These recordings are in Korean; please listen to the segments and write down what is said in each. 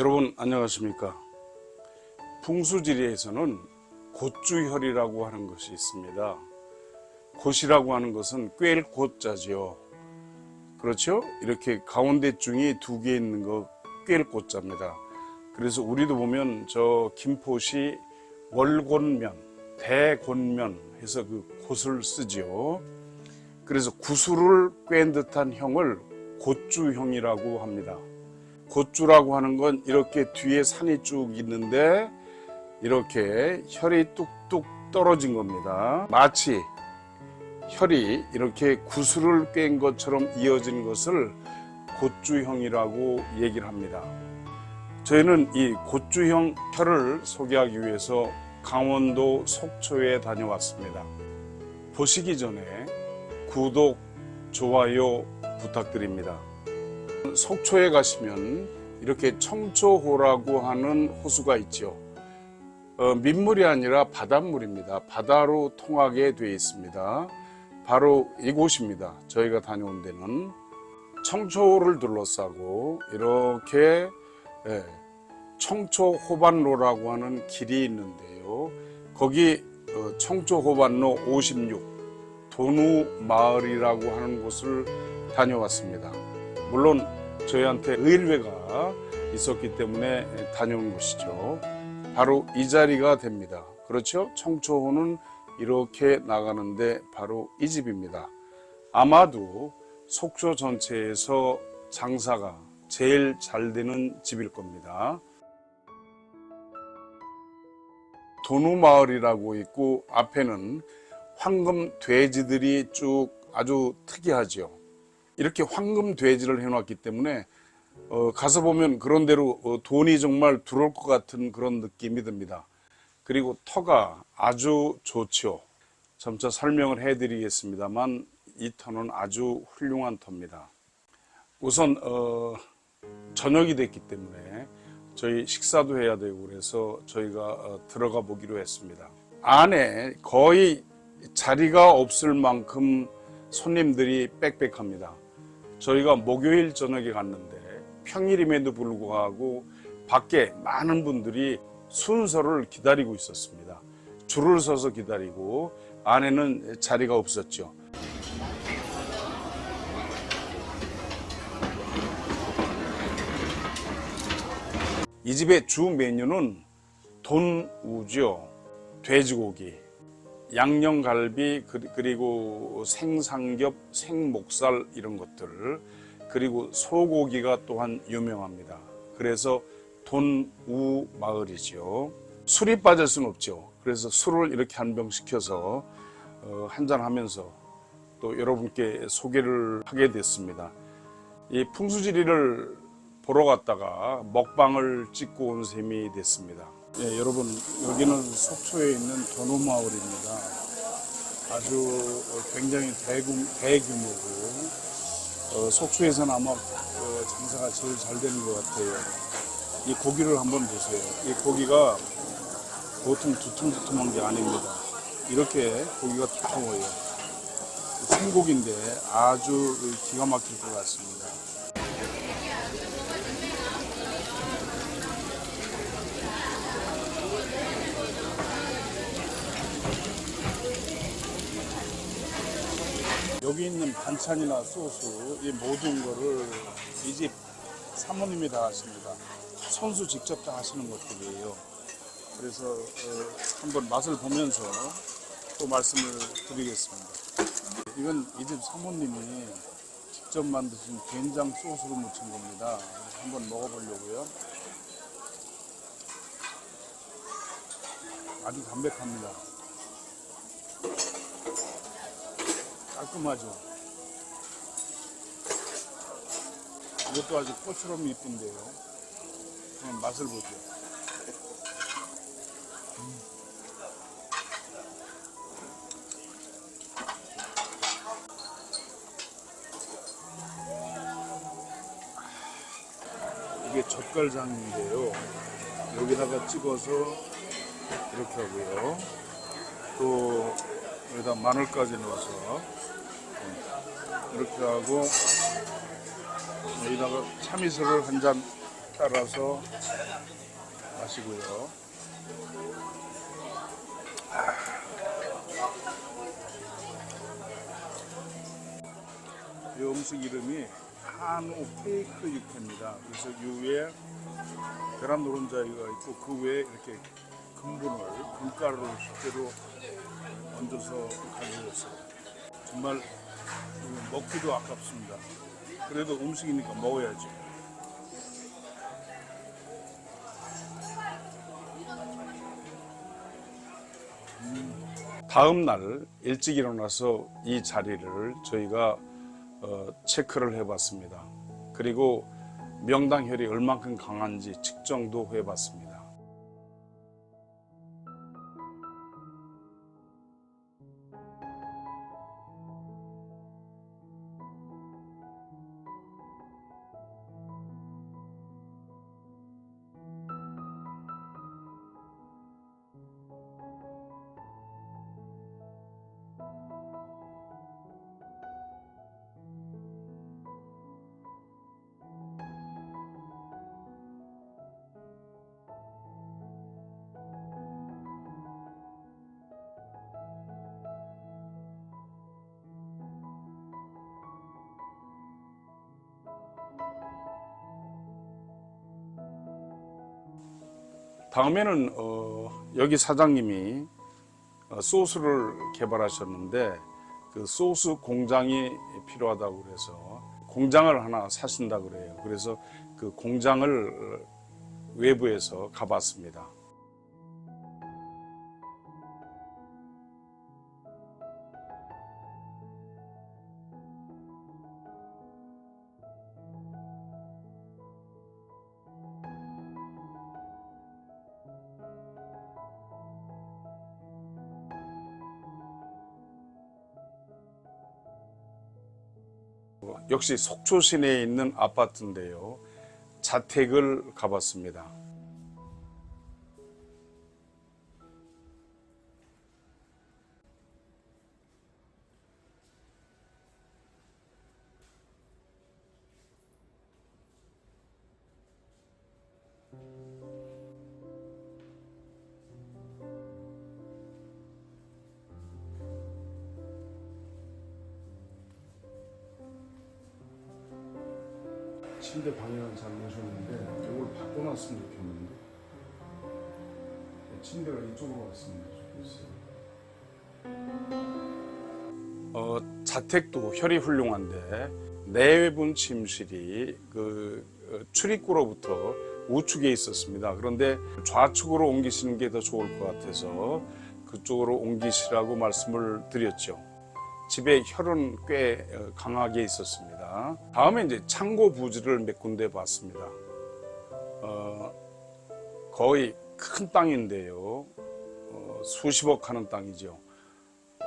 여러분 안녕하십니까? 풍수지리에서는 곶주혈이라고 하는 것이 있습니다. 곶이라고 하는 것은 꿰일 곶자지요. 그렇죠? 이렇게 가운데 중이 두 개 있는 거 꿰일 곶자입니다. 그래서 우리도 보면 저 김포시 월곤면, 대곤면 해서 그 곶을 쓰지요. 그래서 구슬을 꿰인 듯한 형을 곶주형이라고 합니다. 곶주라고 하는 건 이렇게 뒤에 산이 쭉 있는데 이렇게 혈이 뚝뚝 떨어진 겁니다. 마치 혈이 이렇게 구슬을 꿰인 것처럼 이어진 것을 곶주형이라고 얘기를 합니다. 저희는 이 곶주형 혈을 소개하기 위해서 강원도 속초에 다녀왔습니다. 보시기 전에 구독, 좋아요 부탁드립니다. 속초에 가시면 이렇게 청초호라고 하는 호수가 있죠. 어, 민물이 아니라 바닷물입니다. 바다로 통하게 되어 있습니다. 바로 이곳입니다. 저희가 다녀온 데는 청초호를 둘러싸고 이렇게 예, 청초호반로라고 하는 길이 있는데요. 거기 어, 청초호반로 56 도누 마을이라고 하는 곳을 다녀왔습니다. 물론 저희한테 의뢰가 있었기 때문에 다녀온 것이죠. 바로 이 자리가 됩니다. 그렇죠? 청초호는 이렇게 나가는데 바로 이 집입니다. 아마도 속초 전체에서 장사가 제일 잘 되는 집일 겁니다. 도누마을이라고 있고 앞에는 황금 돼지들이 쭉 아주 특이하죠. 이렇게 황금 돼지를 해놨기 때문에 어, 가서 보면 그런 대로 어, 돈이 정말 들어올 것 같은 그런 느낌이 듭니다. 그리고 터가 아주 좋죠. 점차 설명을 해드리겠습니다만 이 터는 아주 훌륭한 터입니다. 우선 어, 저녁이 됐기 때문에 저희 식사도 해야 되고 그래서 저희가 어, 들어가 보기로 했습니다. 안에 거의 자리가 없을 만큼 손님들이 빽빽합니다. 저희가 목요일 저녁에 갔는데 평일임에도 불구하고 밖에 많은 분들이 순서를 기다리고 있었습니다. 줄을 서서 기다리고 안에는 자리가 없었죠. 이 집의 주 메뉴는 돈우죠. 돼지고기, 양념갈비 그- 그리고 생삼겹, 생목살 이런 것들 그리고 소고기가 또한 유명합니다. 그래서 돈우 마을이지요. 술이 빠질 수는 없죠. 그래서 술을 이렇게 한 병 시켜서 어, 한잔 하면서 또 여러분께 소개를 하게 됐습니다. 이 풍수지리를 보러 갔다가 먹방을 찍고 온 셈이 됐습니다. 예, 여러분 여기는 속초에 있는 도노마을입니다. 아주 어, 굉장히 대규, 대규모고 어, 속초에서는 아마 어, 장사가 제일 잘 되는 것 같아요. 이 고기를 한번 보세요. 이 고기가 보통 두툼두툼한 게 아닙니다. 이렇게 고기가 두꺼워요. 생고기인데 아주 기가 막힐 것 같습니다. 여기 있는 반찬이나 소스 이 모든 거를 이 집 사모님이 다 하십니다. 손수 직접 다 하시는 것들이에요. 그래서 어, 한번 맛을 보면서 또 말씀을 드리겠습니다. 이건 이 집 사모님이 직접 만드신 된장 소스로 무친 겁니다. 한번 먹어보려고요. 아주 담백합니다. 깔끔하죠. 이것도 아주 꽃처럼 이쁜데요. 한번 맛을 보죠. 이게 젓갈장인데요. 여기다가 찍어서 이렇게 하고요. 또 여기다 마늘까지 넣어서 이렇게 하고 여기다가 참이슬을 한 잔 따라서 마시고요. 이 음식 이름이 한우 페이크 육회입니다. 그래서 이 위에 계란 노른자가 있고 그 외에 이렇게 근분을 분가루를 실제로 얹어서 가지고 있어요. 정말 먹기도 아깝습니다. 그래도 음식이니까 먹어야지. 다음 날 일찍 일어나서 이 자리를 저희가 어, 체크를 해봤습니다. 그리고 명당혈이 얼만큼 강한지 측정도 해봤습니다. 다음에는 어, 여기 사장님이 어, 소스를 개발하셨는데 그 소스 공장이 필요하다고 그래서 공장을 하나 사신다 그래요. 그래서 그 공장을 외부에서 가봤습니다. 역시 속초 시내에 있는 아파트인데요. 자택을 가봤습니다. 침대 방향은 잘 모셨는데 이걸 바꿔놨으면 좋겠는데 네, 침대가 이쪽으로 왔으면 좋겠어요. 어, 자택도 혈이 훌륭한데 내외분 침실이 그 어, 출입구로부터 우측에 있었습니다. 그런데 좌측으로 옮기시는 게 더 좋을 것 같아서 그쪽으로 옮기시라고 말씀을 드렸죠. 집에 혈은 꽤 어, 강하게 있었습니다. 다음에 이제 창고 부지를 몇 군데 봤습니다. 어, 거의 큰 땅인데요. 어, 수십억 하는 땅이죠.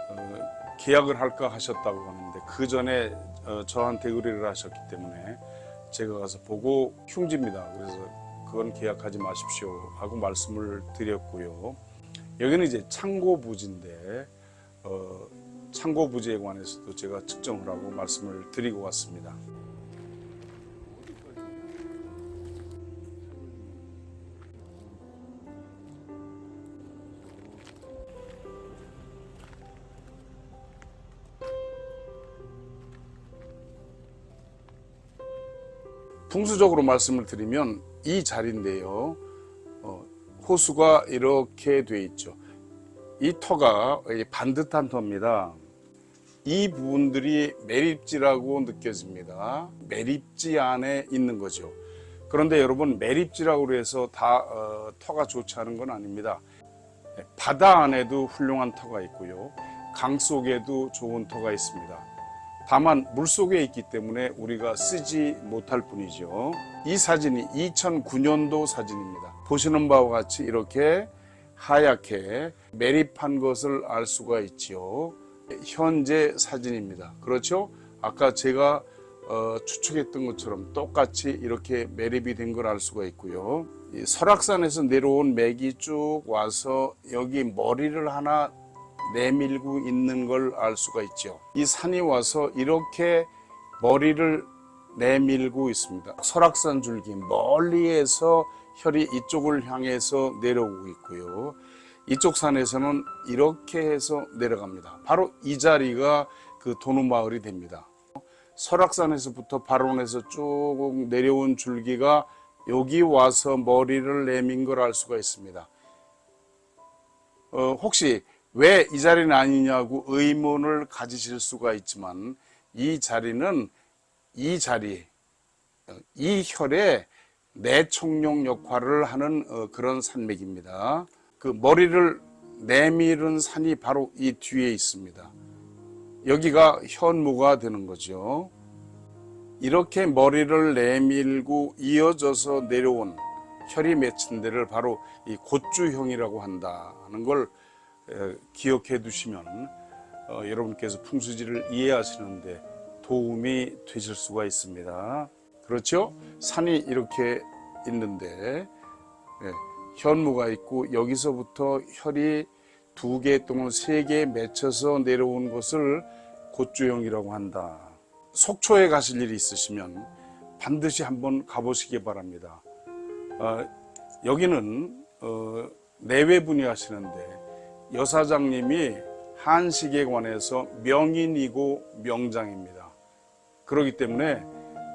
어, 계약을 할까 하셨다고 하는데 그 전에 어, 저한테 의뢰를 하셨기 때문에 제가 가서 보고 흉지입니다. 그래서 그건 계약하지 마십시오 하고 말씀을 드렸고요. 여기는 이제 창고 부지인데 어, 창고 부지에 관해서도 제가 측정을 하고 말씀을 드리고 왔습니다. 풍수적으로 말씀을 드리면 이 자리인데요. 어, 호수가 이렇게 돼 있죠. 이 터가 이 반듯한 터입니다. 이 부분들이 매립지라고 느껴집니다. 매립지 안에 있는 거죠. 그런데 여러분 매립지라고 해서 다 어, 터가 좋지 않은 건 아닙니다. 바다 안에도 훌륭한 터가 있고요. 강 속에도 좋은 터가 있습니다. 다만 물 속에 있기 때문에 우리가 쓰지 못할 뿐이죠. 이 사진이 2009년도 사진입니다. 보시는 바와 같이 이렇게 하얗게 매립한 것을 알 수가 있지요. 현재 사진입니다. 그렇죠? 아까 제가 어, 추측했던 것처럼 똑같이 이렇게 매립이 된 걸 알 수가 있고요. 이 설악산에서 내려온 맥이 쭉 와서 여기 머리를 하나 내밀고 있는 걸 알 수가 있죠. 이 산이 와서 이렇게 머리를 내밀고 있습니다. 설악산 줄기 멀리에서 혈이 이쪽을 향해서 내려오고 있고요. 이쪽 산에서는 이렇게 해서 내려갑니다. 바로 이 자리가 그 도누마을이 됩니다. 설악산에서부터 발원해서 쭉 내려온 줄기가 여기 와서 머리를 내민 걸 알 수가 있습니다. 어, 혹시 왜 이 자리는 아니냐고 의문을 가지실 수가 있지만 이 자리는 이 자리, 어, 이 혈의 내청룡 역할을 하는 어, 그런 산맥입니다. 그 머리를 내밀은 산이 바로 이 뒤에 있습니다. 여기가 현무가 되는 거죠. 이렇게 머리를 내밀고 이어져서 내려온 혈이 맺힌 데를 바로 이 고추형이라고 한다는 걸 에, 기억해 두시면 어, 여러분께서 풍수지를 이해하시는데 도움이 되실 수가 있습니다. 그렇죠? 산이 이렇게 있는데 예, 현무가 있고 여기서부터 혈이 두 개 또는 세 개 맺혀서 내려온 것을 고추형이라고 한다. 속초에 가실 일이 있으시면 반드시 한번 가보시기 바랍니다. 어, 여기는 어, 내외분이 하시는데 여사장님이 한식에 관해서 명인이고 명장입니다. 그렇기 때문에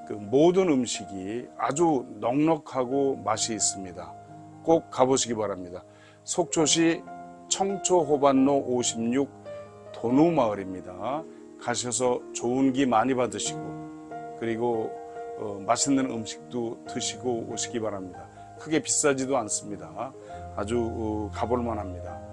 그 모든 음식이 아주 넉넉하고 맛이 있습니다. 꼭 가보시기 바랍니다. 속초시 청초호반로 56 도누마을입니다. 가셔서 좋은 기 많이 받으시고 그리고 어, 맛있는 음식도 드시고 오시기 바랍니다. 크게 비싸지도 않습니다. 아주 어, 가볼 만합니다.